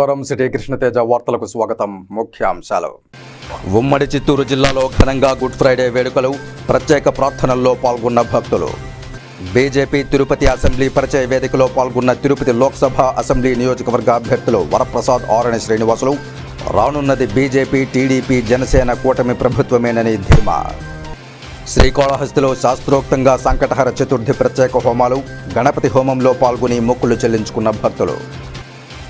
నమస్కారం. సిటీ కృష్ణతేజ వార్తలకు స్వాగతం. ముఖ్యాంశాలు. ఉమ్మడి చిత్తూరు జిల్లాలో ఘనంగా గుడ్ ఫ్రైడే వేడుకలు ప్రత్యేక ప్రార్థనల్లో పాల్గొన్న భక్తులు. బీజేపీ తిరుపతి అసెంబ్లీ పరిచయ వేదికలో పాల్గొన్న తిరుపతి లోక్సభ అసెంబ్లీ నియోజకవర్గ అభ్యర్థులు వరప్రసాద్ ఆరణి శ్రీనివాసులు. రానున్నది బీజేపీ టీడీపీ జనసేన కూటమి ప్రభుత్వమేనని ధీమా. శ్రీకాళహస్తిలో శాస్త్రోక్తంగా సంకటహర చతుర్థి ప్రత్యేక హోమాలు గణపతి హోమంలో పాల్గొని మొక్కులు చెల్లించుకున్న భక్తులు.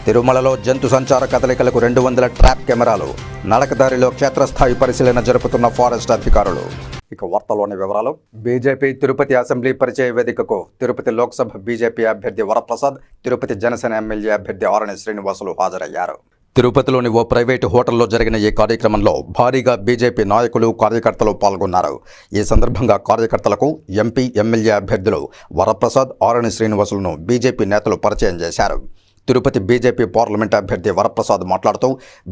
తిరుమలలో జంతు సంచార కదలికలకు రెండు వందల ట్రాప్ కెమెరాలు నడకదారిలో క్షేత్రస్థాయి పరిశీలన జరుపుతున్న ఫారెస్ట్ అధికారులు. ఇక వార్తలోని వివరాలు బీజేపీ తిరుపతి అసెంబ్లీ పరిచయ వేదికకు తిరుపతి లోక్సభ బీజేపీ అభ్యర్థి వరప్రసాద్ తిరుపతి జనసేన ఎమ్మెల్యే అభ్యర్థి ఆరణి శ్రీనివాసులు హాజరయ్యారు. తిరుపతిలోని ఓ ప్రైవేటు హోటల్లో జరిగిన ఈ కార్యక్రమంలో భారీగా బీజేపీ నాయకులు కార్యకర్తలు పాల్గొన్నారు. ఈ సందర్భంగా కార్యకర్తలకు ఎంపీ ఎమ్మెల్యే అభ్యర్థులు వరప్రసాద్ ఆరణి శ్రీనివాసులను బీజేపీ నేతలు పరిచయం చేశారు. తిరుపతి బీజేపీ పార్లమెంట్ అభ్యర్థి వరప్రసాద్ మాట్లాడుతూ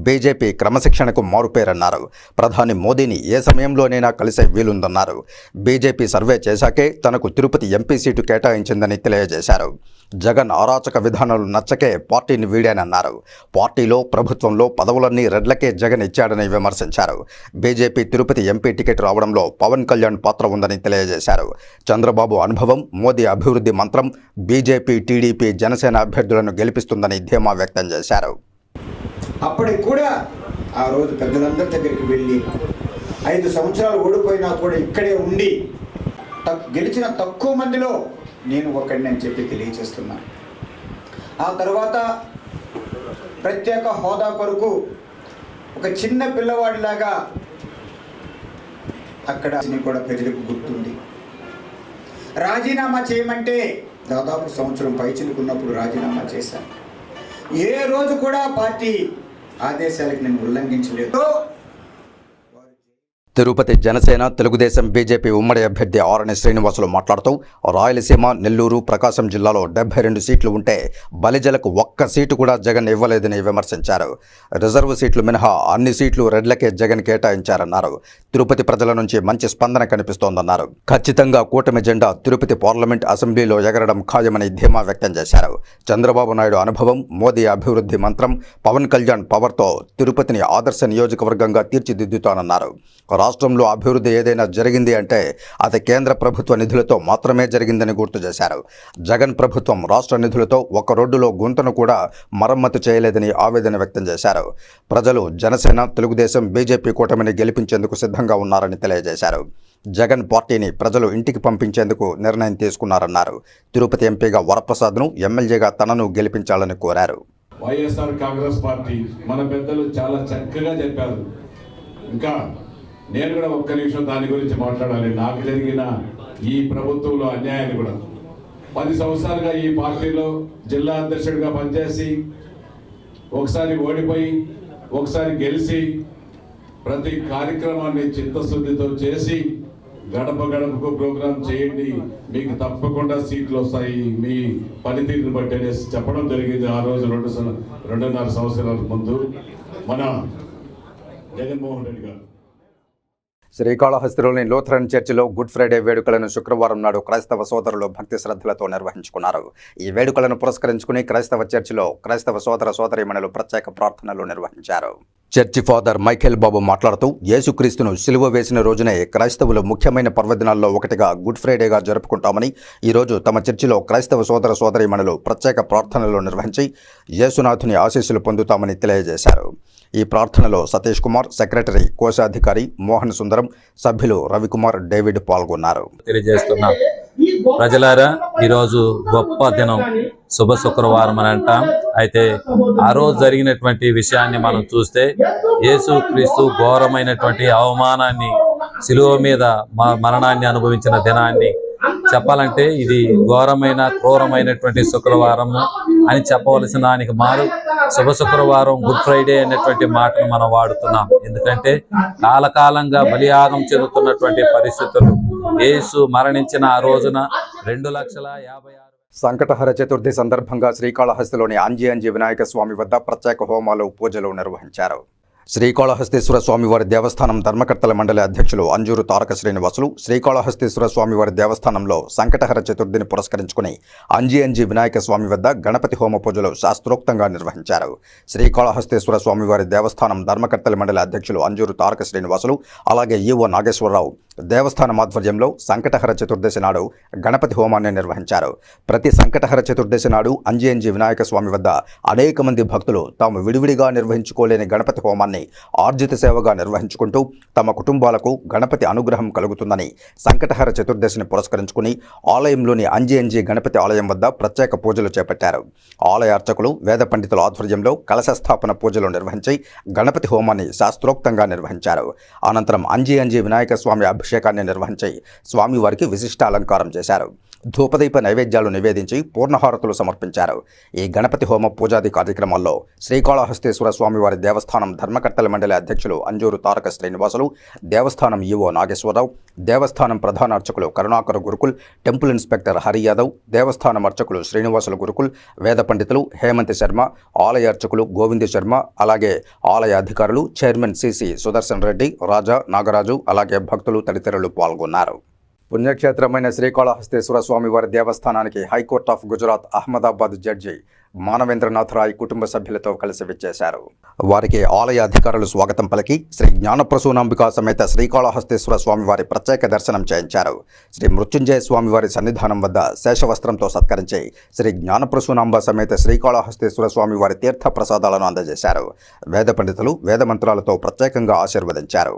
బీజేపీ క్రమశిక్షణకు మారుపేరన్నారు. ప్రధాని మోదీని ఏ సమయంలోనైనా కలిసే వీలుందన్నారు. బీజేపీ సర్వే చేశాకే తనకు తిరుపతి ఎంపీ సీటు కేటాయించిందని తెలియజేశారు. జగన్ అరాచక విధానాలు నచ్చకే పార్టీని వీడానన్నారు. పార్టీలో ప్రభుత్వంలో పదవులన్నీ రెడ్లకే జగన్ ఇచ్చాడని విమర్శించారు. బీజేపీ తిరుపతి ఎంపీ టికెట్ రావడంలో పవన్ కళ్యాణ్ పాత్ర ఉందని తెలియజేశారు. చంద్రబాబు అనుభవం మోదీ అభివృద్ధి మంత్రం బీజేపీ టీడీపీ జనసేన అభ్యర్థులను గెలిపిస్తుందని ధీమా వ్యక్తం చేశారు. అప్పటికి కూడా ఆ రోజు పెద్దలందరి దగ్గరికి వెళ్ళి ఐదు సంవత్సరాలు ఓడిపోయినా కూడా ఇక్కడే ఉండి గెలిచిన తక్కువ మందిలో నేను ఒకడిని అని చెప్పి తెలియజేస్తున్నాను. ఆ తర్వాత ప్రత్యేక హోదా కొరకు ఒక చిన్న పిల్లవాడిలాగా అక్కడ కూడా ప్రజలకు గుర్తుంది. రాజీనామా చేయమంటే దాదాపు సంవత్సరం పైచిలుకున్నప్పుడు రాజీనామా చేశాను. ఏ రోజు కూడా పార్టీ ఆదేశాలకు నేను ఉల్లంఘించలేదు. తిరుపతి జనసేన తెలుగుదేశం బీజేపీ ఉమ్మడి అభ్యర్థి ఆరణి శ్రీనివాసులు మాట్లాడుతూ రాయలసీమ నెల్లూరు ప్రకాశం జిల్లాలో డెబ్బై రెండు సీట్లు ఉంటే బలిజలకు ఒక్క సీటు కూడా జగన్ ఇవ్వలేదని విమర్శించారు. రిజర్వ్ సీట్లు మినహా అన్ని సీట్లు రెడ్లకే జగన్ కేటాయించారన్నారు. తిరుపతి ప్రజల నుంచి మంచి స్పందన కనిపిస్తోందన్నారు. ఖచ్చితంగా కూటమి జెండా తిరుపతి పార్లమెంట్ అసెంబ్లీలో ఎగరడం ఖాయమని ధీమా వ్యక్తం చేశారు. చంద్రబాబు నాయుడు అనుభవం మోదీ అభివృద్ధి మంత్రం పవన్ కళ్యాణ్ పవర్తో తిరుపతిని ఆదర్శ నియోజకవర్గంగా తీర్చిదిద్దుతానన్నారు. రాష్ట్రంలో అభివృద్ధి ఏదైనా జరిగింది అంటే అది కేంద్ర ప్రభుత్వ నిధులతో మాత్రమే జరిగిందని గుర్తు చేశారు. జగన్ ప్రభుత్వం రాష్ట్ర నిధులతో ఒక రోడ్డులో గుంతను కూడా మరమ్మతు చేయలేదని ఆవేదన వ్యక్తం చేశారు. ప్రజలు జనసేన తెలుగుదేశం బీజేపీ కూటమిని గెలిపించేందుకు సిద్ధంగా ఉన్నారని తెలియజేశారు. జగన్ పార్టీని ప్రజలు ఇంటికి పంపించేందుకు నిర్ణయం తీసుకున్నారన్నారు. తిరుపతి ఎంపీగా వరప్రసాద్ను ఎమ్మెల్యేగా తనను గెలిపించాలని కోరారు. వైఎస్ఆర్ కాంగ్రెస్ పార్టీ మన పెద్దలు చాలా చక్కగా చెప్పారు. ఇంకా నేను కూడా ఒక్క నిమిషం దాని గురించి మాట్లాడాలి. నాకు జరిగిన ఈ ప్రభుత్వంలో అన్యాయాన్ని కూడా. పది సంవత్సరాలుగా ఈ పార్టీలో జిల్లా అధ్యక్షుడిగా పనిచేసి ఒకసారి ఓడిపోయి ఒకసారి గెలిచి ప్రతి కార్యక్రమాన్ని చిత్తశుద్ధితో చేసి గడప గడపకు ప్రోగ్రాం చేయండి. మీకు తప్పకుండా సీట్లు వస్తాయి. మీ పనితీరుని బట్టి అనేసి చెప్పడం జరిగింది ఆ రోజు రెండు సం- రెండున్నర సంవత్సరాల ముందు మన జగన్మోహన్ రెడ్డి గారు. శ్రీకాళహస్తిలోని లూథరన్ చర్చిలో గుడ్ ఫ్రైడే వేడుకలను శుక్రవారం నాడు క్రైస్తవ సోదరులు భక్తి శ్రద్ధలతో నిర్వహించుకున్నారు. ఈ వేడుకలను పురస్కరించుకుని క్రైస్తవ చర్చిలో క్రైస్తవ సోదర సోదరిమణులు ప్రత్యేక ప్రార్థనలు నిర్వహించారు. చర్చి ఫాదర్ మైఖేల్ బాబు మాట్లాడుతూ యేసుక్రీస్తును సిలువ వేసిన రోజునే క్రైస్తవులు ముఖ్యమైన పర్వదినాల్లో ఒకటిగా గుడ్ ఫ్రైడేగా జరుపుకుంటామని ఈరోజు తమ చర్చిలో క్రైస్తవ సోదర సోదరిమణులు ప్రత్యేక ప్రార్థనలు నిర్వహించి యేసునాథుని ఆశీస్సులు పొందుతామని తెలియజేశారు. ఈ ప్రార్థనలో సతీష్ కుమార్ సెక్రటరీ కోశాధికారి మోహన్ సుందరం సభ్యులు రవికుమార్ డేవిడ్ పాల్గొన్నారు. తెలియజేస్తున్నారు ప్రజలారా ఈరోజు గొప్ప దినం. శుభ శుక్రవారం అని అంటాం. అయితే ఆ రోజు జరిగినటువంటి విషయాన్ని మనం చూస్తే యేసు క్రీస్తు ఘోరమైనటువంటి అవమానాన్ని శిలువ మీద మ- మరణాన్ని అనుభవించిన దినాన్ని చెప్పాలంటే ఇది ఘోరమైన క్రూరమైనటువంటి శుక్రవారం అని చెప్పవలసిన దానికి మారు శుభ శుక్రవారం గుడ్ ఫ్రైడే అనేటువంటి మాటను మనం వాడుతున్నాం. ఎందుకంటే కాలకాలంగా బలియాగం చెందుతున్నటువంటి పరిస్థితులు యేసు మరణించిన ఆ రోజున రెండు లక్షల యాభై ఆరు సంకటహర చతుర్థి సందర్భంగా శ్రీకాళహస్తిలోని అంజి అంజి వినాయక స్వామి వద్ద ప్రత్యేక హోమాలు పూజలు నిర్వహించారు. శ్రీకాళహస్తీశ్వర స్వామివారి దేవస్థానం ధర్మకర్తల మండలి అధ్యక్షులు అంజూరు తారక శ్రీనివాసులు శ్రీకాళహస్తీశ్వర స్వామివారి దేవస్థానంలో సంకటహర చతుర్థిని పురస్కరించుకుని అంజి అంజి వినాయక స్వామి వద్ద గణపతి హోమ పూజలు శాస్త్రోక్తంగా నిర్వహించారు. శ్రీకాళహస్తీశ్వర స్వామివారి దేవస్థానం ధర్మకర్తల మండలి అధ్యక్షులు అంజూరు తారక శ్రీనివాసులు అలాగే ఈవో నాగేశ్వరరావు దేవస్థానం ఆధ్వర్యంలో సంకటహర చతుర్దశి నాడు గణపతి హోమాన్ని నిర్వహించారు. ప్రతి సంకటహర చతుర్దశి నాడు అంజి అంజి వినాయక స్వామి వద్ద అనేక మంది భక్తులు తాము విడివిడిగా నిర్వహించుకోలేని గణపతి హోమాన్ని ఆర్జిత సేవగా నిర్వహించుకుంటూ తమ కుటుంబాలకు గణపతి అనుగ్రహం కలుగుతుందని సంకటహర చతుర్దశిని పురస్కరించుకుని ఆలయంలోని అంజి అంజి గణపతి ఆలయం వద్ద ప్రత్యేక పూజలు చేపట్టారు. ఆలయ అర్చకులు వేద పండితుల ఆధ్వర్యంలో కలశ స్థాపన పూజలు నిర్వహించి గణపతి హోమాన్ని శాస్త్రోక్తంగా నిర్వహించారు. అనంతరం అంజి అంజి వినాయక స్వామి అభిషేకాన్ని నిర్వహించి స్వామివారికి విశిష్ట అలంకారం చేశారు. ధూపదీప నైవేద్యాలు నివేదించి పూర్ణహారతులు సమర్పించారు. ఈ గణపతి హోమ పూజాది కార్యక్రమాల్లో శ్రీకాళహస్తీశ్వర స్వామివారి దేవస్థానం ధర్మకర్తల మండలి అధ్యక్షులు అంజూరు తారక శ్రీనివాసులు దేవస్థానం ఈవో నాగేశ్వరరావు దేవస్థానం ప్రధాన అర్చకులు కరుణాకర్ గురుకుల్ టెంపుల్ ఇన్స్పెక్టర్ హరి యాదవ్ దేవస్థానం అర్చకులు శ్రీనివాసులు గురుకుల్ వేద పండితులు హేమంత్ శర్మ ఆలయ అర్చకులు గోవింద్ శర్మ అలాగే ఆలయ అధికారులు చైర్మన్ సిసి సుదర్శన్ రెడ్డి రాజా నాగరాజు అలాగే భక్తులు తదితరులు పాల్గొన్నారు. పుణ్యక్షేత్రమైన శ్రీకాళహస్తేశ్వర స్వామివారి దేవస్థానానికి high court of Gujarat Ahmedabad judge Manavendranath Roy కుటుంబ సభ్యులతో కలిసి విచ్చేశారు. వారికి ఆలయ అధికారులు స్వాగతం పలికి శ్రీ జ్ఞానప్రసూనాంబికా సమేత శ్రీకాళహస్తేశ్వర స్వామివారి ప్రత్యేక దర్శనం చేయించారు. శ్రీ మృత్యుంజయ స్వామివారి సన్నిధానం వద్ద శేషవస్త్రంతో సత్కరించి శ్రీ జ్ఞానప్రసూనాంబ సమేత శ్రీకాళహస్తేశ్వర స్వామివారి తీర్థ ప్రసాదాలను అందజేశారు. వేద పండితులు వేద మంత్రాలతో ప్రత్యేకంగా ఆశీర్వదించారు.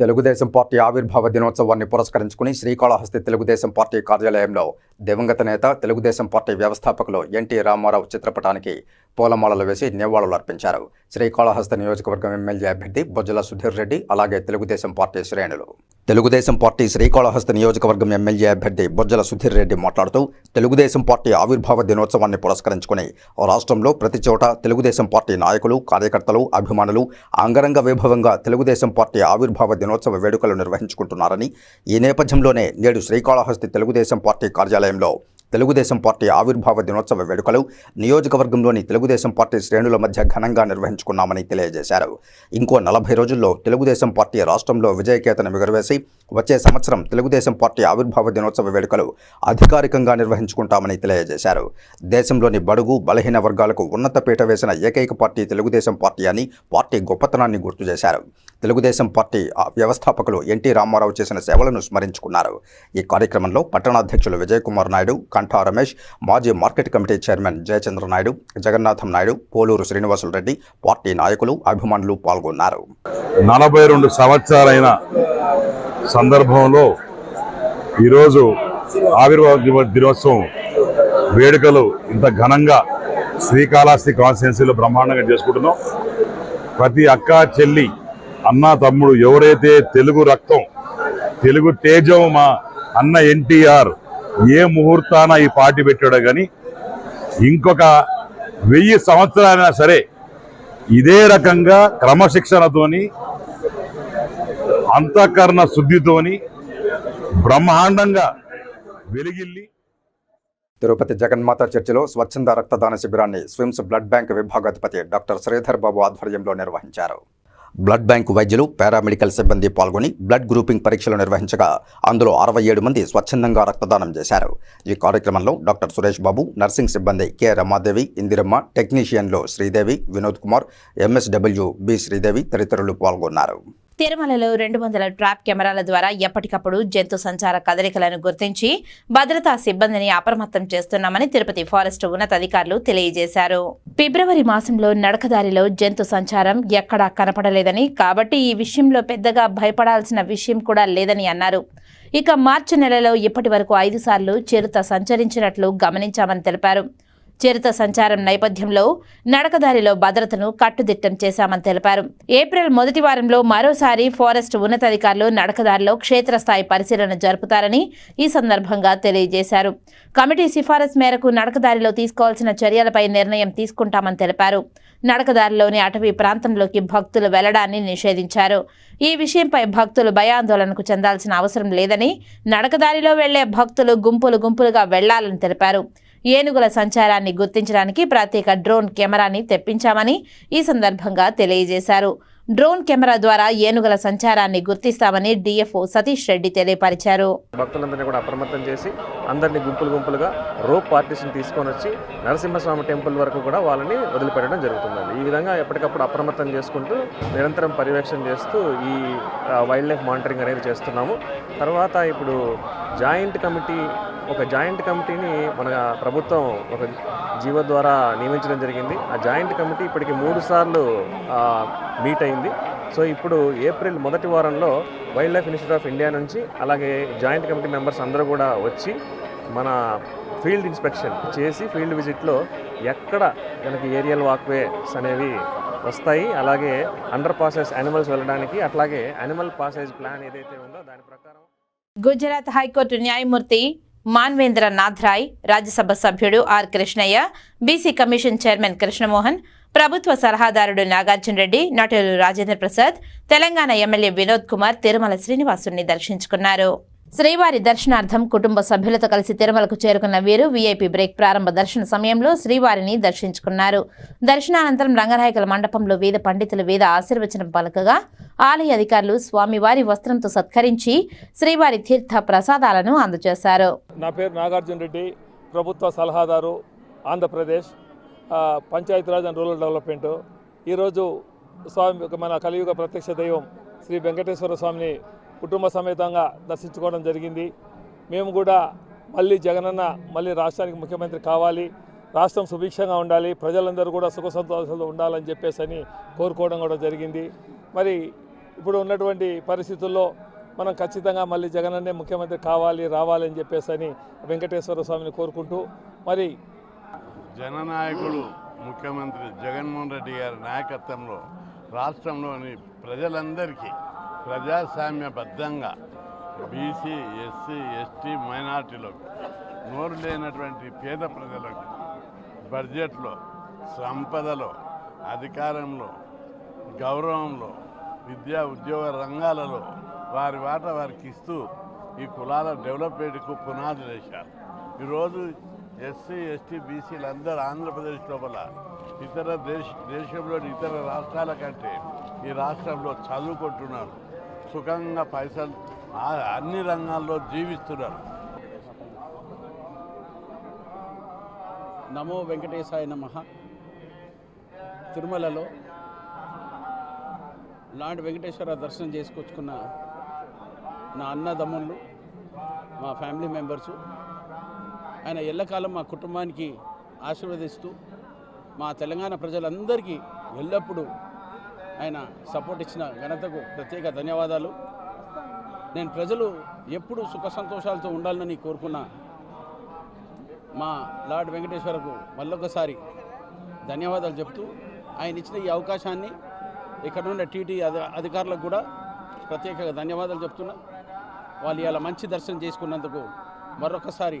తెలుగుదేశం పార్టీ ఆవిర్భావ దినోత్సవాన్ని పురస్కరించుకుని శ్రీకాళహస్తి తెలుగుదేశం పార్టీ కార్యాలయంలో దివంగత నేత తెలుగుదేశం పార్టీ వ్యవస్థాపకులు ఎన్టీ రామారావు చిత్రపటానికి పూలమాలలు వేసి నివాళులు అర్పించారు. శ్రీకాళహస్తి నియోజకవర్గం ఎమ్మెల్యే అభ్యర్థి బొజ్జల సుధీర్ రెడ్డి అలాగే తెలుగుదేశం పార్టీ శ్రేణులు. తెలుగుదేశం పార్టీ శ్రీకాళహస్తి నియోజకవర్గం ఎమ్మెల్యే అభ్యర్థి బొజ్జల సుధీర్ రెడ్డి మాట్లాడుతూ తెలుగుదేశం పార్టీ ఆవిర్భావ దినోత్సవాన్ని పురస్కరించుకుని రాష్ట్రంలో ప్రతి చోట తెలుగుదేశం పార్టీ నాయకులు కార్యకర్తలు అభిమానులు అంగరంగ వైభవంగా తెలుగుదేశం పార్టీ ఆవిర్భావ దినోత్సవ వేడుకలు నిర్వహించుకుంటున్నారని ఈ నేపథ్యంలోనే నేడు శ్రీకాళహస్తి తెలుగుదేశం పార్టీ కార్యాలయంలో తెలుగుదేశం పార్టీ ఆవిర్భావ దినోత్సవ వేడుకలు నియోజకవర్గంలోని తెలుగుదేశం పార్టీ శ్రేణుల మధ్య ఘనంగా నిర్వహించుకున్నామని తెలియజేశారు. ఇంకో నలభై రోజుల్లో తెలుగుదేశం పార్టీ రాష్ట్రంలో విజయకేతన ఎగురవేసి వచ్చే సంవత్సరం తెలుగుదేశం పార్టీ ఆవిర్భావ దినోత్సవ వేడుకలు అధికారికంగా నిర్వహించుకుంటామని తెలియజేశారు. దేశంలోని బడుగు బలహీన వర్గాలకు ఉన్నత పీట వేసిన ఏకైక పార్టీ తెలుగుదేశం పార్టీ అని పార్టీ గొప్పతనాన్ని గుర్తు చేశారు తెలుగుదేశం పార్టీ వ్యవస్థాపకులు ఎన్టీ రామారావు చేసిన సేవలను స్మరించుకున్నారు. ఈ కార్యక్రమంలో పట్టణాధ్యక్షులు విజయకుమార్ నాయుడు కంఠా రమేష్ మాజీ market committee chairman Jayachandra Naidu Jagannatham Naidu Poluru Srinivasulu Reddy party నాయకులు అభిమానులు పాల్గొన్నారు. నలభై రెండు సంవత్సరాలైన సందర్భంలో ఈరోజు ఆవిర్భావ దినోత్సవం వేడుకలు ఇంత ఘనంగా శ్రీకాళహస్తి కాన్స్టిట్యున్సీలో బ్రహ్మాండంగా చేసుకుంటున్నాం. ప్రతి అక్క చెల్లి అన్న తమ్ముడు ఎవరైతే తెలుగు రక్తం తెలుగు తేజం మా అన్న ఎన్టీఆర్ ఏ ముహూర్తాన ఈ పార్టీ పెట్టాడో కానీ ఇంకొక వెయ్యి సంవత్సరాలైనా సరే ఇదే రకంగా క్రమశిక్షణతోని అంతఃకరణ శుద్ధితోని బ్రహ్మాండంగా వెలిగిల్లి తిరుపతి జగన్మాత చర్చిలో స్వచ్ఛంద రక్తదాన శిబిరాన్ని స్విమ్స్ బ్లడ్ బ్యాంక్ విభాగాధిపతి డాక్టర్ శ్రీధర్ బాబు ఆధ్వర్యంలో నిర్వహించారు. బ్లడ్ బ్యాంకు వైద్యులు పారామెడికల్ సిబ్బంది పాల్గొని బ్లడ్ గ్రూపింగ్ పరీక్షలు నిర్వహించగా అందులో అరవై ఏడు మంది స్వచ్ఛందంగా రక్తదానం చేశారు. ఈ కార్యక్రమంలో డాక్టర్ సురేష్ బాబు నర్సింగ్ సిబ్బంది కె రమాదేవి ఇందిరమ్మ టెక్నీషియన్లు శ్రీదేవి వినోద్ కుమార్ ఎంఎస్డబ్ల్యూ బి శ్రీదేవి తదితరులు పాల్గొన్నారు. తిరుమలలో రెండు వందల ట్రాప్ కెమెరాల ద్వారా ఎప్పటికప్పుడు జంతు సంచార కదలికలను గుర్తించి భద్రతా సిబ్బందిని అప్రమత్తం చేస్తున్నామని తిరుపతి ఫారెస్ట్ ఉన్నతాధికారులు తెలియజేశారు. ఫిబ్రవరి మాసంలో నడకదారిలో జంతు సంచారం ఎక్కడా కనపడలేదని కాబట్టి ఈ విషయంలో పెద్దగా భయపడాల్సిన విషయం కూడా లేదని అన్నారు. ఇక మార్చి నెలలో ఇప్పటి వరకు ఐదు సార్లు చిరుత సంచరించినట్లు గమనించామని తెలిపారు. చిరుత సంచారం నేపథ్యంలో నడకదారిలో భద్రతను కట్టుదిట్టం చేశామని తెలిపారు. ఏప్రిల్ మొదటి వారంలో మరోసారి ఫారెస్ట్ ఉన్నతాధికారులు నడకదారిలో క్షేత్రస్థాయి పరిశీలన జరుపుతారని ఈ సందర్భంగా తెలియజేశారు. కమిటీ సిఫారసు మేరకు నడకదారిలో తీసుకోవాల్సిన చర్యలపై నిర్ణయం తీసుకుంటామని తెలిపారు. నడకదారిలోని అటవీ ప్రాంతంలోకి భక్తులు వెళ్ళడాన్ని నిషేధించారు. ఈ విషయంపై భక్తులు భయాందోళనకు చెందాల్సిన అవసరం లేదని నడకదారిలో వెళ్ళే భక్తులు గుంపులు గుంపులుగా వెళ్ళాలని తెలిపారు. ఏనుగుల సంచారాన్ని గుర్తించడానికి ప్రత్యేక డ్రోన్ కెమెరాని తెప్పించామని ఈ సందర్భంగా తెలియజేశారు. డ్రోన్ కెమెరా ద్వారా ఏనుగుల సంచారాన్ని గుర్తిస్తామని డిఎఫ్ఓ సతీష్ రెడ్డి తెలియపరిచారు. భక్తులందరినీ కూడా అప్రమత్తం చేసి అందరినీ గుంపులు గుంపులుగా రోప్ పార్టీషన్ తీసుకొని వచ్చి నరసింహస్వామి టెంపుల్ వరకు కూడా వాళ్ళని వదిలిపెట్టడం జరుగుతుందండి. ఈ విధంగా ఎప్పటికప్పుడు అప్రమత్తం చేసుకుంటూ నిరంతరం పర్యవేక్షణ చేస్తూ ఈ వైల్డ్ లైఫ్ మానిటరింగ్ అనేది చేస్తున్నాము. తర్వాత ఇప్పుడు జాయింట్ కమిటీ ఒక జాయింట్ కమిటీని మన ప్రభుత్వం ఒక జీవో ద్వారా నియమించడం జరిగింది. ఆ జాయింట్ కమిటీ ఇప్పటికి మూడు సార్లు మీట్ అయింది. సో ఇప్పుడు ఏప్రిల్ మొదటి వారంలో wild life institute of India నుంచి అలాగే జాయింట్ కమిటీ మెంబర్స్ అందరూ కూడా వచ్చి మన ఫీల్డ్ ఇన్స్పెక్షన్ చేసి ఫీల్డ్ విజిట్లో ఎక్కడ మనకి ఏరియల్ వాక్వేస్ అనేవి వస్తాయి అలాగే అండర్ పాసెస్ యానిమల్స్ వెళ్ళడానికి అట్లాగే యానిమల్ పాసేజ్ ప్లాన్ ఏదైతే ఉందో దాని ప్రకారం గుజరాత్ హైకోర్టు న్యాయమూర్తి మాన్వేంద్ర నాథ్రాయ్ రాజ్యసభ సభ్యుడు R Krishnaiah BC commission chairman Krishnamohan ప్రభుత్వ సలహాదారుడు నాగార్జున రెడ్డి నటులు రాజేంద్ర ప్రసాద్ తెలంగాణ ఎమ్మెల్యే వినోద్ కుమార్ తిరుమల శ్రీనివాసుని దర్శించుకున్నారు. శ్రీవారి దర్శనార్థం కుటుంబ సభ్యులతో కలిసి తిరుమలకు చేరుకున్న వీరు వీఐపీ బ్రేక్ ప్రారంభ దర్శన సమయంలో శ్రీవారిని దర్శించుకున్నారు. దర్శనానంతరం రంగనాయకుల మండపంలో వేద పండితులు వేద ఆశీర్వచనం పలకగా ఆలయ అధికారులు స్వామివారి వస్త్రంతో సత్కరించి శ్రీవారి తీర్థ ప్రసాదాలను అందజేశారు. నా పేరు నాగార్జున రెడ్డి ప్రభుత్వ సలహాదారు Andhra Pradesh. Panchayati Raj and rural development. ఈరోజు స్వామి మన కలియుగ ప్రత్యక్ష దైవం శ్రీ వెంకటేశ్వర స్వామిని కుటుంబ సమేతంగా దర్శించుకోవడం జరిగింది. మేము కూడా మళ్ళీ జగనన్న మళ్ళీ రాష్ట్రానికి ముఖ్యమంత్రి కావాలి. రాష్ట్రం సుభిక్షంగా ఉండాలి. ప్రజలందరూ కూడా సుఖ సంతోషాలు ఉండాలని చెప్పేసి అని కోరుకోవడం కూడా జరిగింది. మరి ఇప్పుడు ఉన్నటువంటి పరిస్థితుల్లో మనం ఖచ్చితంగా మళ్ళీ జగనన్నే ముఖ్యమంత్రి కావాలి రావాలని చెప్పేసి అని వెంకటేశ్వర స్వామిని కోరుకుంటూ మరి జననాయకుడు ముఖ్యమంత్రి జగన్మోహన్ రెడ్డి గారి నాయకత్వంలో రాష్ట్రంలోని ప్రజలందరికీ ప్రజాస్వామ్యబద్ధంగా బీసీ ఎస్సీ ఎస్టీ మైనార్టీలకు నోరు లేనటువంటి పేద ప్రజలకు బడ్జెట్లో సంపదలో అధికారంలో గౌరవంలో విద్యా ఉద్యోగ రంగాలలో వారి వాట వారికి ఇస్తూ ఈ కులాల డెవలప్మెంట్కు పునాదులు వేశారు. ఈరోజు ఎస్సీ ఎస్టీ బీసీలు ఆంధ్రప్రదేశ్ లోపల ఇతర దేశ దేశంలోని ఇతర రాష్ట్రాల కంటే ఈ రాష్ట్రంలో చదువుకుంటున్నారు. సుఖంగా పైసలు అన్ని రంగాల్లో జీవిస్తున్నారు. నమో వెంకటేశాయ నమ. తిరుమలలో లాంటి వెంకటేశ్వర దర్శనం చేసుకొచ్చుకున్న నా అన్నదమ్ముళ్ళు మా ఫ్యామిలీ మెంబర్సు ఆయన ఎల్లకాలం మా కుటుంబానికి ఆశీర్వదిస్తూ మా తెలంగాణ ప్రజలందరికీ ఎల్లప్పుడూ ఆయన సపోర్ట్ ఇచ్చిన ఘనతకు ప్రత్యేక ధన్యవాదాలు. నేను ప్రజలు ఎప్పుడు సుఖ సంతోషాలతో ఉండాలని కోరుకున్నా మా లార్డ్ వెంకటేశ్వరకు మళ్ళొకసారి ధన్యవాదాలు చెప్తూ ఆయన ఇచ్చిన ఈ అవకాశాన్ని ఇక్కడ ఉన్న టీటీ అధికారులకు కూడా ప్రత్యేకంగా ధన్యవాదాలు చెప్తున్నా. వాళ్ళు ఇలా మంచి దర్శనం చేసుకున్నందుకు మరొకసారి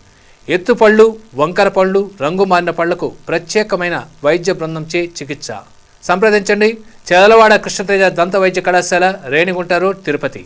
ఎత్తుపళ్ళు వంకర పళ్ళు రంగు మారిన పళ్ళకు ప్రత్యేకమైన వైద్య బృందంచే చికిత్స. సంప్రదించండి. చెదలవాడ కృష్ణతేజ దంత వైద్య కళాశాల రేణిగుంట రోడ్ తిరుపతి.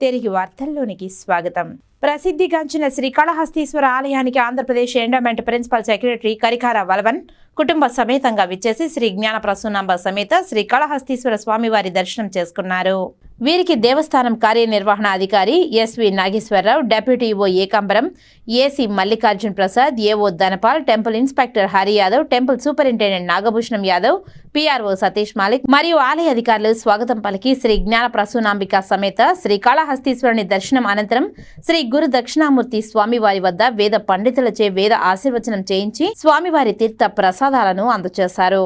తిరిగి వార్తల్లోనికి స్వాగతం. ప్రసిద్ధిగాంచిన శ్రీకాళహస్తీశ్వర ఆలయానికి Andhra Pradesh endowment principal secretary Karikala Valavan కుటుంబ సమేతంగా విచ్చేసి శ్రీ జ్ఞాన ప్రసూనాంబ సమేత శ్రీకాళహస్తీశ్వర స్వామివారి దర్శనం చేసుకున్నారు. వీరికి దేవస్థానం కార్యనిర్వహణ అధికారి SV Nageswara Rao deputy O Ekambaram AC Mallikarjun Prasad AO Dhanapal temple inspector Hari Yadav temple superintendent Nagabhushanam Yadav PRO Satish Malik మరియు ఆలయ అధికారులు స్వాగతం పలికి శ్రీ జ్ఞాన ప్రసూనాంబిక సమేత శ్రీ కాళహస్తీశ్వరుని దర్శనం అనంతరం శ్రీ గురు దక్షిణామూర్తి స్వామివారి వద్ద వేద పండితులచే వేద ఆశీర్వచనం చేయించి స్వామివారి తీర్థ ప్రసాదాలను అందజేశారు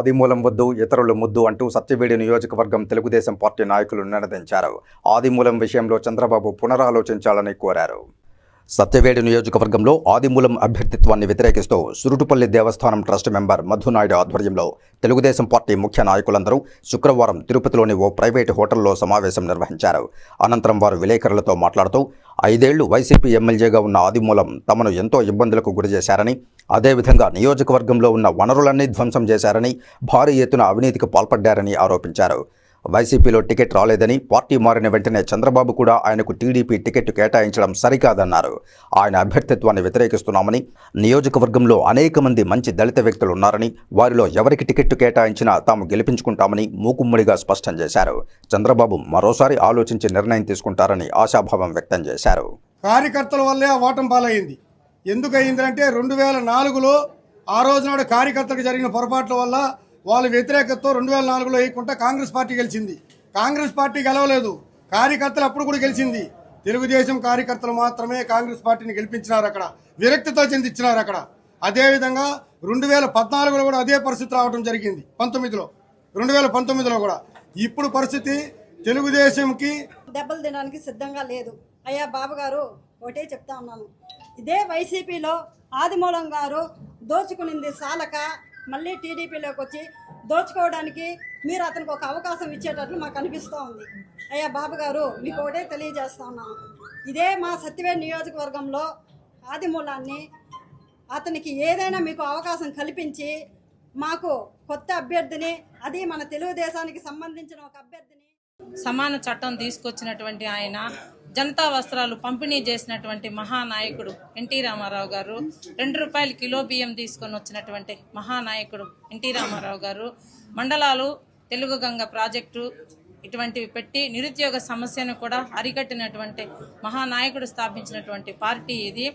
ఆదిమూలం వద్దు ఇతరులు ముద్దు అంటూ సత్యవేడి నియోజకవర్గం తెలుగుదేశం పార్టీ నాయకులు నినదించారు. ఆదిమూలం విషయంలో చంద్రబాబు పునరాలోచించాలని కోరారు. సత్యవేడి నియోజకవర్గంలో ఆదిమూలం అభ్యర్థిత్వాన్ని వ్యతిరేకిస్తూ సురుటుపల్లి దేవస్థానం ట్రస్ట్ మెంబర్ మధునాయుడు ఆధ్వర్యంలో తెలుగుదేశం పార్టీ ముఖ్య నాయకులందరూ శుక్రవారం తిరుపతిలోని ఓ ప్రైవేటు హోటల్లో సమావేశం నిర్వహించారు. అనంతరం వారు విలేకరులతో మాట్లాడుతూ ఐదేళ్ళు వైసీపీ ఎమ్మెల్యేగా ఉన్న ఆదిమూలం తమను ఎంతో ఇబ్బందులకు గురిచేశారని అదేవిధంగా నియోజకవర్గంలో ఉన్న వనరులన్నీ ధ్వంసం చేశారని భారీ ఎత్తున అవినీతికి పాల్పడ్డారని ఆరోపించారు. వైసీపీలో టికెట్ రాలేదని పార్టీ మారిన వెంటనే చంద్రబాబు కూడా ఆయనకు టీడీపీ టికెట్ కేటాయించడం సరికాదన్నారు. ఆయన అభ్యర్థిత్వాన్ని వ్యతిరేకిస్తున్నామని నియోజకవర్గంలో అనేక మంది మంచి దళిత వ్యక్తులు ఉన్నారని వారిలో ఎవరికి టికెట్ కేటాయించినా తాము గెలిపించుకుంటామని మూకుమ్మడిగా స్పష్టం చేశారు. చంద్రబాబు మరోసారి ఆలోచించి నిర్ణయం తీసుకుంటారని ఆశాభావం వ్యక్తం చేశారు. కార్యకర్తల వల్లే ఆ ఓటం పాలయ్యింది ఎందుకు అయిందంటే రెండు వేల నాలుగులో ఆ రోజు నాడు కార్యకర్తలకు జరిగిన పొరపాట్ల వల్ల వాళ్ళ వ్యతిరేకతతో రెండు వేల నాలుగులో వేయకుండా కాంగ్రెస్ పార్టీ గెలిచింది. కాంగ్రెస్ పార్టీ గెలవలేదు. కార్యకర్తలు అప్పుడు కూడా గెలిచింది. తెలుగుదేశం కార్యకర్తలు మాత్రమే కాంగ్రెస్ పార్టీని గెలిపించినారు అక్కడ. విరక్తితో చెందించినారు అక్కడ. అదేవిధంగా రెండు వేల పద్నాలుగులో కూడా అదే పరిస్థితి రావడం జరిగింది. పంతొమ్మిదిలో. రెండు వేల పంతొమ్మిదిలో కూడా. ఇప్పుడు పరిస్థితి తెలుగుదేశంకి దెబ్బలు తినడానికి సిద్ధంగా లేదు. అయ్యా బాబు గారు ఒకటే చెప్తా ఉన్నాను. ఇదే వైసీపీలో ఆదిమూలం గారు దోచుకునింది సాలక మళ్ళీ టీడీపీలోకి వచ్చి దోచుకోవడానికి మీరు అతనికి ఒక అవకాశం ఇచ్చేటట్లు మాకు అనిపిస్తూ ఉంది. అయ్యా బాబు గారు మీకు ఒకటే తెలియజేస్తా ఉన్నాను. ఇదే మా సత్యవేడ్ నియోజకవర్గంలో ఆదిమూలాన్ని అతనికి ఏదైనా మీకు అవకాశం కల్పించి మాకు కొత్త అభ్యర్థిని అది మన తెలుగుదేశానికి సంబంధించిన ఒక అభ్యర్థిని సమాన చట్టం తీసుకొచ్చినటువంటి ఆయన జనతా వస్త్రాలు పంపిణీ చేసినటువంటి మహానాయకుడు ఎన్టీ రామారావు గారు రెండు రూపాయలు కిలో బియ్యం తీసుకొని వచ్చినటువంటి మహానాయకుడు ఎన్టీ రామారావు గారు మండలాలు తెలుగు గంగ ప్రాజెక్టు ఇటువంటివి పెట్టి నిరుద్యోగ సమస్యను కూడా అరికట్టినటువంటి మహానాయకుడు స్థాపించినటువంటి పార్టీ ఇది.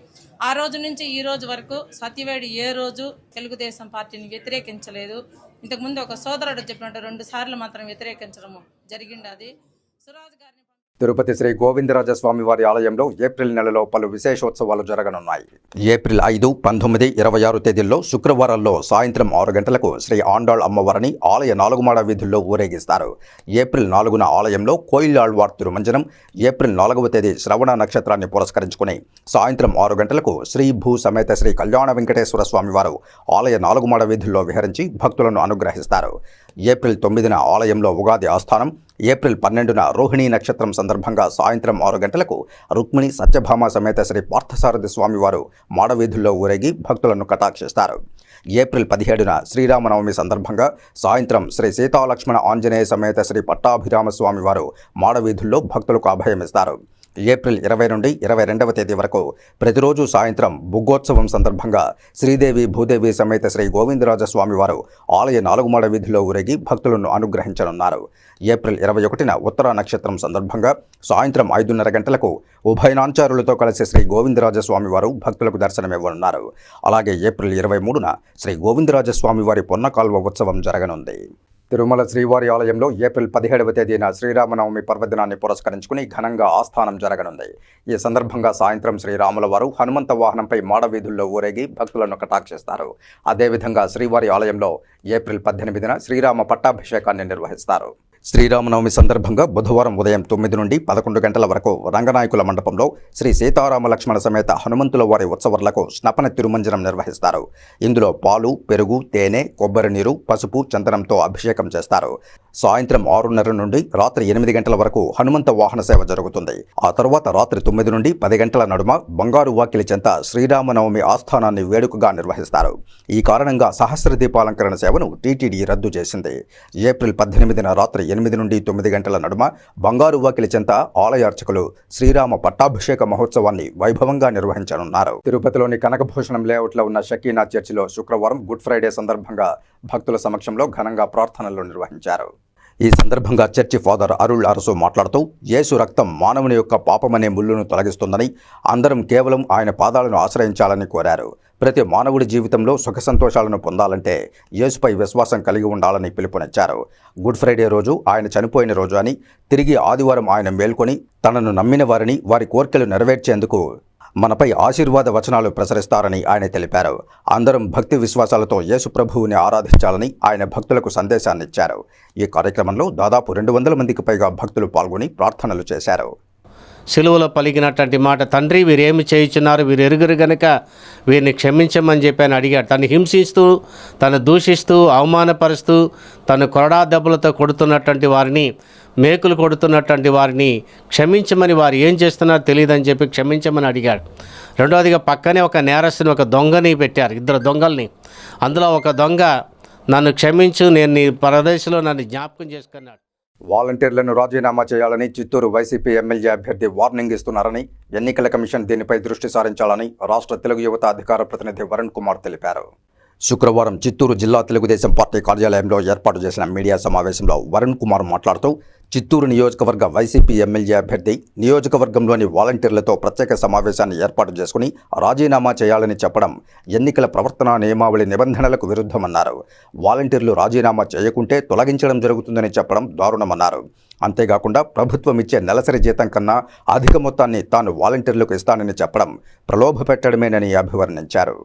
ఆ రోజు నుంచి ఈ రోజు వరకు సత్యవేడు ఏ రోజు తెలుగుదేశం పార్టీని వ్యతిరేకించలేదు. ఇంతకుముందు ఒక సోదరుడు చెప్పినట్టు రెండు సార్లు మాత్రం వ్యతిరేకించడము జరిగింది సురాజ్ గారిని తిరుపతి శ్రీ గోవిందరాజ స్వామి వారి ఆలయంలో ఏప్రిల్ నెలలో పలు విశేషోత్సవాలు జరగనున్నాయి. ఏప్రిల్ ఐదు పంతొమ్మిది ఇరవై ఆరు తేదీల్లో శుక్రవారాల్లో సాయంత్రం ఆరు గంటలకు శ్రీ ఆండాళ్ అమ్మవారిని ఆలయ నాలుగుమాడ వీధుల్లో ఊరేగిస్తారు. ఏప్రిల్ నాలుగున ఆలయంలో కోయిలాళ్వార్ తిరుమంజనం ఏప్రిల్ నాలుగవ తేదీ శ్రవణ నక్షత్రాన్ని పురస్కరించుకుని సాయంత్రం ఆరు గంటలకు శ్రీ భూ సమేత శ్రీ కళ్యాణ వెంకటేశ్వర స్వామివారు ఆలయ నాలుగుమాడ వీధుల్లో విహరించి భక్తులను అనుగ్రహిస్తారు. ఏప్రిల్ తొమ్మిదిన ఆలయంలో ఉగాది ఆస్థానం ఏప్రిల్ పన్నెండున రోహిణీ నక్షత్రం సందర్భంగా సాయంత్రం ఆరు గంటలకు రుక్మిణి సత్యభామ సమేత శ్రీ పార్థసారథి స్వామివారు మాడవీధుల్లో ఊరేగి భక్తులను కటాక్షిస్తారు. ఏప్రిల్ పదిహేడున శ్రీరామనవమి సందర్భంగా సాయంత్రం శ్రీ సీతాలక్ష్మణ ఆంజనేయ సమేత శ్రీ పట్టాభిరామ స్వామివారు మాడవీధుల్లో భక్తులకు అభయమిస్తారు. ఏప్రిల్ ఇరవై నుండి ఇరవై రెండవ తేదీ వరకు ప్రతిరోజు సాయంత్రం బుగ్గోత్సవం సందర్భంగా శ్రీదేవి భూదేవి సమేత శ్రీ గోవిందరాజస్వామివారు ఆలయ నాలుగుమాడ వీధిలో ఊరేగి భక్తులను అనుగ్రహించనున్నారు. ఏప్రిల్ ఇరవై ఒకటిన ఉత్తర నక్షత్రం సందర్భంగా సాయంత్రం ఐదున్నర గంటలకు ఉభయనాంచారులతో కలిసి శ్రీ గోవిందరాజ స్వామివారు భక్తులకు దర్శనమివ్వనున్నారు. అలాగే ఏప్రిల్ ఇరవై మూడున శ్రీ గోవిందరాజ స్వామివారి పొన్నకాల్వ ఉత్సవం జరగనుంది. తిరుమల శ్రీవారి ఆలయంలో ఏప్రిల్ పదిహేడవ తేదీన శ్రీరామనవమి పర్వదినాన్ని పురస్కరించుకుని ఘనంగా ఆస్థానం జరగనుంది. ఈ సందర్భంగా సాయంత్రం శ్రీరాముల వారు హనుమంత వాహనంపై మాడవీధుల్లో ఊరేగి భక్తులను కటాక్షిస్తారు. అదేవిధంగా శ్రీవారి ఆలయంలో ఏప్రిల్ పద్దెనిమిదిన శ్రీరామ పట్టాభిషేకాన్ని నిర్వహిస్తారు. శ్రీరామనవమి సందర్భంగా బుధవారం ఉదయం తొమ్మిది నుండి పదకొండు గంటల వరకు రంగనాయకుల మండపంలో శ్రీ సీతారామ లక్ష్మణ సమేత హనుమంతుల వారి ఉత్సవాలకు స్నపన తిరుమంజనం నిర్వహిస్తారు. ఇందులో పాలు పెరుగు తేనె కొబ్బరి నీరు పసుపు చందనంతో అభిషేకం చేస్తారు. సాయంత్రం ఆరున్నర నుండి రాత్రి ఎనిమిది గంటల వరకు హనుమంత వాహన సేవ జరుగుతుంది. ఆ తర్వాత రాత్రి తొమ్మిది నుండి పది గంటల నడుమ బంగారు వాకిలి చెంత శ్రీరామనవమి ఆస్థానాన్ని వేడుకగా నిర్వహిస్తారు. ఈ కారణంగా సహస్ర దీపాలంకరణ సేవను టీటీడీ రద్దు చేసింది. ఏప్రిల్ పద్దెనిమిదిన రాత్రి ఎనిమిది నుండి తొమ్మిది గంటల నడుమ బంగారు వాకిలి చెంత ఆలయార్చకులు శ్రీరామ పట్టాభిషేక మహోత్సవాన్ని వైభవంగా నిర్వహించనున్నారు. తిరుపతిలోని కనకభూషణం లేఅవుట్లో ఉన్న షకీనా చర్చిలో శుక్రవారం గుడ్ ఫ్రైడే సందర్భంగా భక్తుల సమక్షంలో ఘనంగా ప్రార్థనలు నిర్వహించారు. ఈ సందర్భంగా చర్చి ఫాదర్ అరుళ్ అరసు మాట్లాడుతూ యేసు రక్తం మానవుని యొక్క పాపమనే ముళ్ళును తొలగిస్తుందని అందరం కేవలం ఆయన పాదాలను ఆశ్రయించాలని కోరారు. ప్రతి మానవుడి జీవితంలో సుఖ సంతోషాలను పొందాలంటే యేసుపై విశ్వాసం కలిగి ఉండాలని పిలుపునిచ్చారు. గుడ్ ఫ్రైడే రోజు ఆయన చనిపోయిన రోజు అని తిరిగి ఆదివారం ఆయన మేల్కొని తనను నమ్మిన వారిని వారి కోర్కెలు నెరవేర్చేందుకు మనపై ఆశీర్వాద వచనాలు ప్రసరిస్తారని ఆయన తెలిపారు. అందరం భక్తి విశ్వాసాలతో యేసు ప్రభువుని ఆరాధించాలని ఆయన భక్తులకు సందేశాన్ని ఇచ్చారు ఈ కార్యక్రమంలో దాదాపు రెండు వందల మందికి పైగా భక్తులు పాల్గొని ప్రార్థనలు చేశారు. సిలువలో పలికినటువంటి మాట తండ్రి వీరేమి చేయుచున్నారు? వీరు ఎరుగురు గనుక వీరిని క్షమించమని చెప్పి అని అడిగాడు. తను హింసిస్తూ తను దూషిస్తూ అవమానపరుస్తూ తను కొరడా దెబ్బలతో కొడుతున్నటువంటి వారిని మేకులు కొడుతున్నటువంటి వారిని క్షమించమని వారు ఏం చేస్తున్నారో తెలియదని చెప్పి క్షమించమని అడిగాడు. రెండవదిగా పక్కనే ఒక నేరస్తుని ఒక దొంగని పెట్టారు ఇద్దరు దొంగల్ని. అందులో ఒక దొంగ నన్ను క్షమించు నేను నీ ప్రదేశంలో నన్ను జ్ఞాపకం చేసుకున్నాడు. వాలంటీర్లను రాజీనామా చేయాలని చిత్తూరు వైసీపీ ఎమ్మెల్యే అభ్యర్థి వార్నింగ్ ఇస్తున్నారని ఎన్నికల కమిషన్ దీనిపై దృష్టి సారించాలని రాష్ట్ర తెలుగు యువత అధికార ప్రతినిధి వరుణ్ కుమార్ తెలిపారు. శుక్రవారం చిత్తూరు జిల్లా తెలుగుదేశం పార్టీ కార్యాలయంలో ఏర్పాటు చేసిన మీడియా సమావేశంలో వరుణ్ కుమార్ మాట్లాడుతూ చిత్తూరు నియోజకవర్గ వైసీపీ ఎమ్మెల్యే అభ్యర్థి నియోజకవర్గంలోని వాలంటీర్లతో ప్రత్యేక సమావేశాన్ని ఏర్పాటు చేసుకుని రాజీనామా చేయాలని చెప్పడం ఎన్నికల ప్రవర్తన నియమావళి నిబంధనలకు విరుద్ధమన్నారు. వాలంటీర్లు రాజీనామా చేయకుంటే తొలగించడం జరుగుతుందని చెప్పడం దారుణమన్నారు. అంతేకాకుండా ప్రభుత్వం ఇచ్చే నెలసరి జీతం కన్నా అధిక మొత్తాన్ని తాను వాలంటీర్లకు ఇస్తానని చెప్పడం ప్రలోభ పెట్టడమేనని అభివర్ణించారు.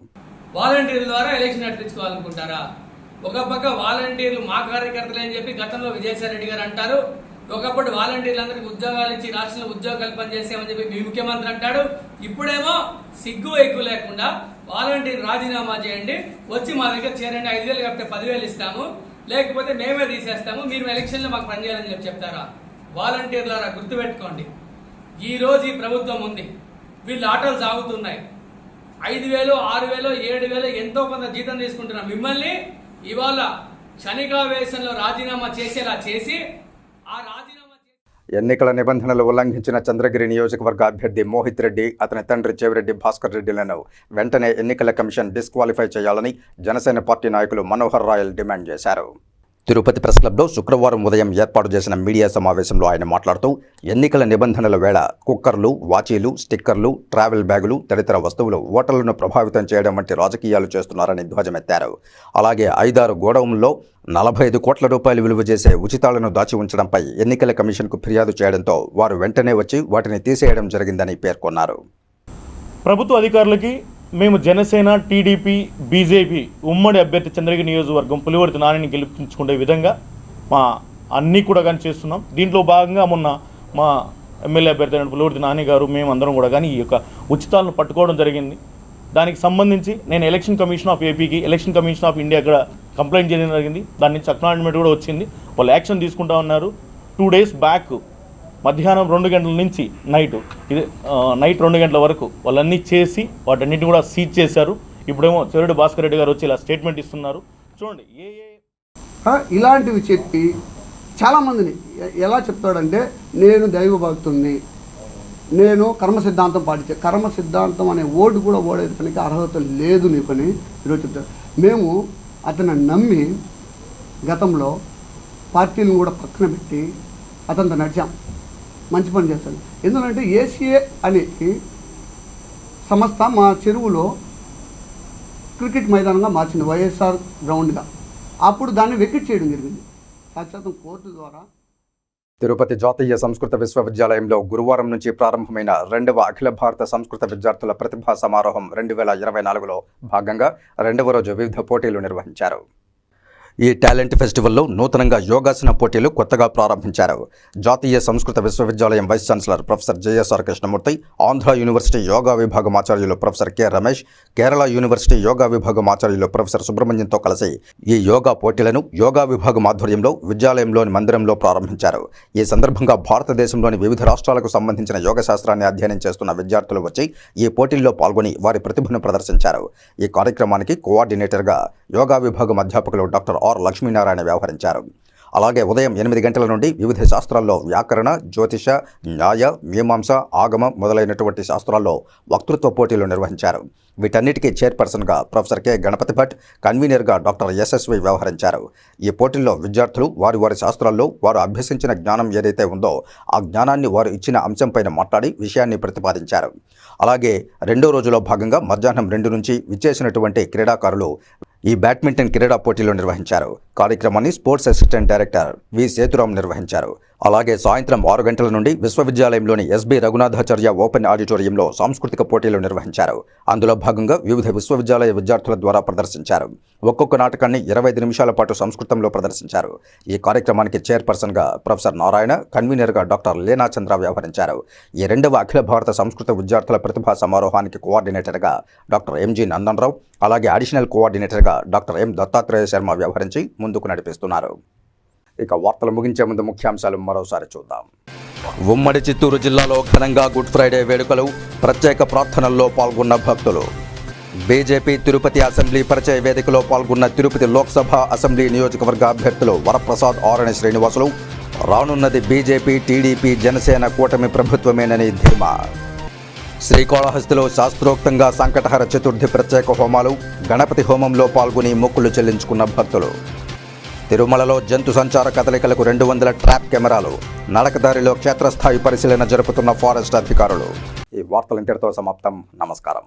వాలంటీర్ల ద్వారా ఎలక్షన్ నడిపించుకోవాలనుకుంటారా? ఒక పక్క వాలంటీర్లు మా కార్యకర్తలు అని చెప్పి గతంలో విజయసాయి రెడ్డి గారు అంటారు. ఒకప్పుడు వాలంటీర్లందరికీ ఉద్యోగాలు ఇచ్చి రాష్ట్రంలో ఉద్యోగ కల్పన చేసామని చెప్పి మీ ముఖ్యమంత్రి అంటాడు. ఇప్పుడేమో సిగ్గు ఎక్కువ లేకుండా వాలంటీర్ రాజీనామా చేయండి. వచ్చి మా దగ్గర చేరండి. ఐదు వేలు కాకపోతే పదివేలు ఇస్తాము. లేకపోతే మేమే తీసేస్తాము. మీరు ఎలక్షన్లో మాకు పనిచేయాలని చెప్పి చెప్తారా? వాలంటీర్లారా గుర్తుపెట్టుకోండి. ఈరోజు ఈ ప్రభుత్వం ఉంది. వీళ్ళు ఆటలు సాగుతున్నాయి. ఐదు వేలు ఆరు వేలు ఏడు వేలు ఎంతో కొంత జీతం తీసుకుంటున్నాం. మిమ్మల్ని ఇవాళ క్షణికావేశంలో రాజీనామా చేసేలా చేసి ఆ రాజీనామా ఎన్నికల నిబంధనలు ఉల్లంఘించిన చంద్రగిరి నియోజకవర్గ అభ్యర్థి మోహిత్ రెడ్డి అతని తండ్రి చెవిరెడ్డి భాస్కర్ రెడ్డిలను వెంటనే ఎన్నికల కమిషన్ డిస్క్వాలిఫై చేయాలని జనసేన పార్టీ నాయకులు మనోహర్ రాయల్ డిమాండ్ చేశారు. తిరుపతి ప్రెస్ క్లబ్లో శుక్రవారం ఉదయం ఏర్పాటు చేసిన మీడియా సమావేశంలో ఆయన మాట్లాడుతూ ఎన్నికల నిబంధనల వేళ కుక్కర్లు వాచీలు స్టిక్కర్లు ట్రావెల్ బ్యాగులు తదితర వస్తువులు ఓటర్లను ప్రభావితం చేయడం వంటి రాజకీయాలు చేస్తున్నారని ధ్వజమెత్తారు. అలాగే ఐదారు గోడౌన్లో నలభై ఐదు కోట్ల రూపాయలు విలువ చేసే ఉచితాలను దాచి ఉంచడంపై ఎన్నికల కమిషన్కు ఫిర్యాదు చేయడంతో వారు వెంటనే వచ్చి వాటిని తీసేయడం జరిగిందని పేర్కొన్నారు. ప్రభుత్వ అధికారులకి మేము జనసేన టీడీపీ బీజేపీ ఉమ్మడి అభ్యర్థి చంద్రగిరి నియోజకవర్గం పులివర్తి నానిని గెలిపించుకునే విధంగా మా అన్నీ కూడా కానీ చేస్తున్నాం. దీంట్లో భాగంగా మొన్న మా ఎమ్మెల్యే అభ్యర్థి అయిన పులివర్తి నాని గారు మేము అందరం కూడా కానీ ఈ యొక్క ఉచితాలను పట్టుకోవడం జరిగింది. దానికి సంబంధించి నేను ఎలక్షన్ కమిషన్ ఆఫ్ ఏపీకి ఎలక్షన్ కమిషన్ ఆఫ్ ఇండియా కూడా కంప్లైంట్ చేయడం జరిగింది. దాని నుంచి అక్నాలజ్మెంట్ కూడా వచ్చింది. వాళ్ళు యాక్షన్ తీసుకుంటా ఉన్నారు. టూ డేస్ బ్యాక్ మధ్యాహ్నం రెండు గంటల నుంచి నైట్. ఇది నైట్ రెండు గంటల వరకు వాళ్ళన్నీ చేసి వాటన్నిటిని కూడా సీజ్ చేశారు. ఇప్పుడేమో చెరుడు భాస్కర్ రెడ్డి గారు వచ్చి ఇలా స్టేట్మెంట్ ఇస్తున్నారు. చూడండి ఏ ఏ. ఇలాంటివి చెప్పి చాలామందిని ఎలా చెప్తాడంటే నేను దైవ భక్తుణ్ణి నేను కర్మ సిద్ధాంతం పాటించే కర్మ సిద్ధాంతం అనే ఓటు కూడా ఓడేది పనికి అర్హత లేదు నీకని ఈరోజు చెప్తాడు మేము అతను నమ్మి గతంలో పార్టీలను కూడా పక్కన పెట్టి అతనితో నడిచాం. మంచి పని చేస్తాను ఎందుకంటే ఏసీఏ అనే సంస్థ మా చెరువులో క్రికెట్ మైదానంగా మార్చింది వైఎస్ఆర్ గ్రౌండ్గా. అప్పుడు దాన్ని వెకెట్ చేయడం జరిగింది. సాక్షాత్తం కోర్టు ద్వారా తిరుపతి జాతీయ సంస్కృత విశ్వవిద్యాలయంలో గురువారం నుంచి ప్రారంభమైన రెండవ అఖిల భారత సంస్కృత విద్యార్థుల ప్రతిభా సమారోహం రెండు వేల ఇరవై నాలుగులో భాగంగా రెండవ రోజు వివిధ పోటీలు నిర్వహించారు. ఈ టాలెంట్ ఫెస్టివల్లో నూతనంగా యోగాసన పోటీలు కొత్తగా ప్రారంభించారు. జాతీయ సంస్కృత విశ్వవిద్యాలయం vice chancellor professor JSR Krishnamurthy Andhra university yoga విభాగం ఆచార్యులు professor K Ramesh Kerala university yoga విభాగం ఆచార్యులు ప్రొఫెసర్ సుబ్రహ్మణ్యంతో కలిసి ఈ యోగా పోటీలను యోగా విభాగం ఆధ్వర్యంలో విద్యాలయంలోని మందిరంలో ప్రారంభించారు. ఈ సందర్భంగా భారతదేశంలోని వివిధ రాష్ట్రాలకు సంబంధించిన యోగ శాస్త్రాన్ని అధ్యయనం చేస్తున్న విద్యార్థులు వచ్చి ఈ పోటీల్లో పాల్గొని వారి ప్రతిభను ప్రదర్శించారు. ఈ కార్యక్రమానికి కోఆర్డినేటర్గా యోగా విభాగం అధ్యాపకులు డాక్టర్ ఆర్ లక్ష్మీనారాయణ వ్యవహరించారు. అలాగే ఉదయం ఎనిమిది గంటల నుండి వివిధ శాస్త్రాల్లో వ్యాకరణ జ్యోతిష న్యాయ మీమాంస ఆగమ మొదలైనటువంటి శాస్త్రాల్లో వక్తృత్వ పోటీలు నిర్వహించారు. వీటన్నిటికీ చైర్పర్సన్గా ప్రొఫెసర్ కె. గణపతి భట్ కన్వీనర్గా డాక్టర్ ఎస్ఎస్వి వ్యవహరించారు. ఈ పోటీల్లో విద్యార్థులు వారి వారి శాస్త్రాల్లో వారు అభ్యసించిన జ్ఞానం ఏదైతే ఉందో ఆ జ్ఞానాన్ని వారు ఇచ్చిన అంశంపైన మాట్లాడి విషయాన్ని ప్రతిపాదించారు. అలాగే రెండో రోజులో భాగంగా మధ్యాహ్నం రెండు నుంచి విచ్చేసినటువంటి క్రీడాకారులు ఈ బ్యాడ్మింటన్ క్రీడా పోటీలు నిర్వహించారు. కార్యక్రమాన్ని sports assistant director V Sethuram నిర్వహించారు. అలాగే సాయంత్రం ఆరు గంటల నుండి విశ్వవిద్యాలయంలోని ఎస్బి రఘునాథాచార్య ఓపెన్ ఆడిటోరియంలో సాంస్కృతిక పోటీలు నిర్వహించారు. అందులో భాగంగా వివిధ విశ్వవిద్యాలయ విద్యార్థుల ద్వారా ప్రదర్శించారు. ఒక్కొక్క నాటకాన్ని ఇరవై ఐదు నిమిషాల పాటు సంస్కృతంలో ప్రదర్శించారు. ఈ కార్యక్రమానికి చైర్పర్సన్గా ప్రొఫెసర్ నారాయణ కన్వీనర్గా డాక్టర్ లీనా చంద్ర వ్యవహరించారు. ఈ రెండవ అఖిల భారత సంస్కృత విద్యార్థుల ప్రతిభా సమారోహానికి కోఆర్డినేటర్గా డాక్టర్ ఎంజి నందన్రావు అలాగే అడిషనల్ కోఆర్డినేటర్గా డాక్టర్ ఎం దత్తాత్రేయ శర్మ వ్యవహరించి ముందుకు నడిపిస్తున్నారు. ఇక వార్తలు ముగించే ముందు ముఖ్యాంశాలు మరోసారి చూద్దాం. ఉమ్మడి చిత్తూరు జిల్లాలో ఘనంగా గుడ్ ఫ్రైడే వేడుకలు ప్రత్యేక ప్రార్థనల్లో పాల్గొన్న భక్తులు. బీజేపీ తిరుపతి అసెంబ్లీ పరిచయ వేదికలో పాల్గొన్న తిరుపతి లోక్సభ అసెంబ్లీ నియోజకవర్గ అభ్యర్థులు వరప్రసాద్ ఆరణి శ్రీనివాసులు. రానున్నది బీజేపీ టీడీపీ జనసేన కూటమి ప్రభుత్వమేనని ధీమా. శ్రీకాళహస్తిలో శాస్త్రోక్తంగా సంకటహర చతుర్థి ప్రత్యేక హోమాలు గణపతి హోమంలో పాల్గొని మొక్కులు చెల్లించుకున్న భక్తులు. తిరుమలలో జంతు సంచార కదలికలకు రెండు వందల ట్రాప్ కెమెరాలు నడకదారిలో క్షేత్రస్థాయి పరిశీలన జరుపుతున్న ఫారెస్ట్ అధికారులు. ఈ వార్తలు ఇంతటితో సమాప్తం. నమస్కారం.